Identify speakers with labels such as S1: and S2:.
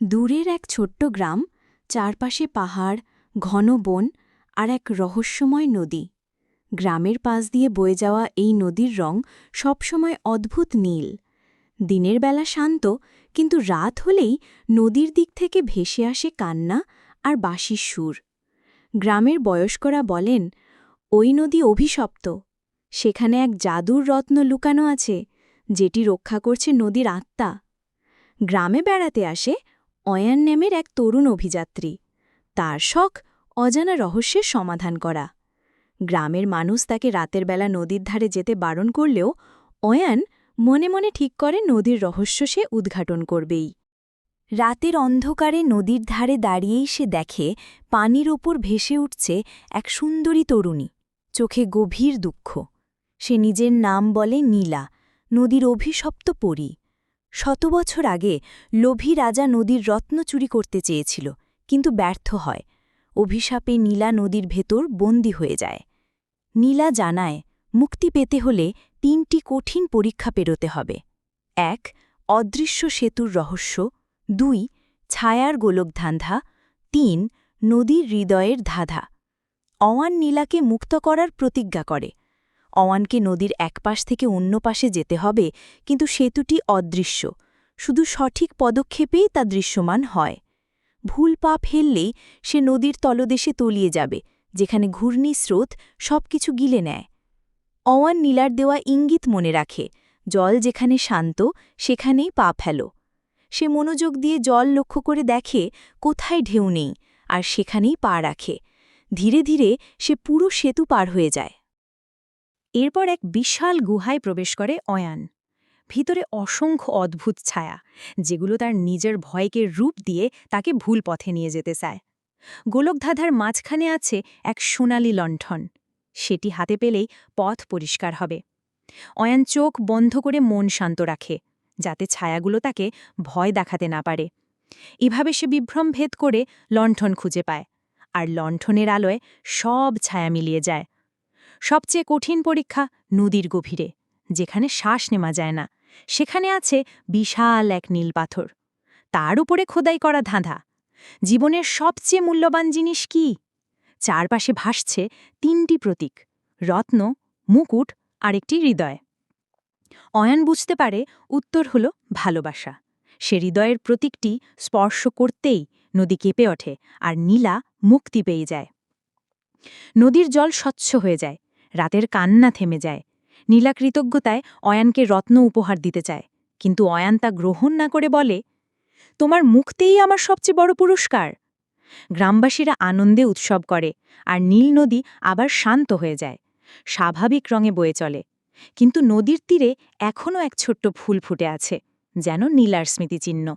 S1: দূরের এক ছোট্ট গ্রাম, চারপাশে পাহাড়, ঘন বন আর এক রহস্যময় নদী। গ্রামের পাশ দিয়ে বয়ে যাওয়া এই নদীর রং সবসময় অদ্ভুত নীল। দিনের বেলা শান্ত, কিন্তু রাত হলেই নদীর দিক থেকে ভেসে আসে কান্না আর বাঁশির সুর। গ্রামের বয়স্করা বলেন, ওই নদী অভিশপ্ত। সেখানে এক জাদুর রত্ন লুকানো আছে, যেটি রক্ষা করছে নদীর আত্মা। গ্রামে বেড়াতে আসে অয়ান নেমের এক তরুণ অভিযাত্রী। তার শখ অজানা রহস্যের সমাধান করা। গ্রামের মানুষ তাকে রাতের বেলা নদীর ধারে যেতে বারণ করলেও অয়ান মনে মনে ঠিক করে নদীর রহস্য সে উদ্ঘাটন করবেই। রাতের অন্ধকারে নদীর ধারে দাঁড়িয়েই সে দেখে পানির ওপর ভেসে উঠছে এক সুন্দরী তরুণী। চোখে গভীর দুঃখ। সে নিজের নাম বলে নীলা, নদীর অভিশপ্ত পরী। শত বছর আগে লোভী রাজা নদীর রত্ন চুরি করতে চেয়েছিল, কিন্তু ব্যর্থ হয়। অভিশাপে নীলা নদীর ভেতর বন্দী হয়ে যায়। নীলা জানায়, মুক্তি পেতে হলে তিনটি কঠিন পরীক্ষা পেরোতে হবে। এক, অদৃশ্য সেতুর রহস্য। দুই, ছায়ার গোলকধান্ধা। তিন, নদীর হৃদয়ের ধাঁধা। অওয়ান নীলাকে মুক্ত করার প্রতিজ্ঞা করে। অওয়ানকে নদীর এক পাশ থেকে অন্য পাশে যেতে হবে, কিন্তু সেতুটি অদৃশ্য। শুধু সঠিক পদক্ষেপেই তা দৃশ্যমান হয়। ভুল পা ফেললেই সে নদীর তলদেশে তলিয়ে যাবে, যেখানে ঘূর্ণি স্রোত সবকিছু গিলে নেয়। অওয়ান নীলার দেওয়া ইঙ্গিত মনে রাখে, জল যেখানে শান্ত, সেখানেই পা ফেলো। সে মনোযোগ দিয়ে জল লক্ষ্য করে দেখে, কোথায় ঢেউ নেই, আর সেখানেই পা রাখে। ধীরে ধীরে সে পুরো সেতু পার হয়ে যায়। এরপর এক বিশাল গুহায় প্রবেশ করে অয়ান। ভিতরে অসংখ্য অদ্ভুত ছায়া, যেগুলো তার নিজের ভয়কে রূপ দিয়ে তাকে ভুল পথে নিয়ে যেতে চায়। গোলকধাঁধার মাঝখানে আছে এক সোনালি লণ্ঠন। সেটি হাতে পেলেই পথ পরিষ্কার হবে। অয়ান চোখ বন্ধ করে মন শান্ত রাখে, যাতে ছায়াগুলো তাকে ভয় দেখাতে না পারে। এভাবে সে বিভ্রম ভেদ করে লণ্ঠন খুঁজে পায়, আর লণ্ঠনের আলোয় সব ছায়া মিলিয়ে যায়। সবচেয়ে কঠিন পরীক্ষা নদীর গভীরে, যেখানে শ্বাস নেওয়া যায় না। সেখানে আছে বিশাল এক নীল পাথর। তার উপরে খোদাই করা ধাঁধা। জীবনের সবচেয়ে মূল্যবান জিনিস কি? চারপাশে ভাসছে তিনটি প্রতীক, রত্ন, মুকুট আর একটি হৃদয়। অয়ান বুঝতে পারে উত্তর হল ভালোবাসা। সে হৃদয়ের প্রতীকটি স্পর্শ করতেই নদী কেঁপে ওঠে আর নীলা মুক্তি পেয়ে যায়। নদীর জল স্বচ্ছ হয়ে যায়। রাতের কান্না থেমে যায়। নীলা কৃতজ্ঞতায় অয়ানকে রত্ন উপহার দিতে চায়। কিন্তু অয়ান তা গ্রহণ না করে বলে, তোমার মুখতেই আমার সবচেয়ে বড় পুরস্কার। গ্রামবাসীরা আনন্দে উৎসব করে, আর নীল নদী আবার শান্ত হয়ে যায়। স্বাভাবিক রঙে বয়ে চলে। কিন্তু নদীর তীরে এখনও এক ছোট্ট ফুল ফুটে আছে, যেন নীলার স্মৃতিচিহ্ন।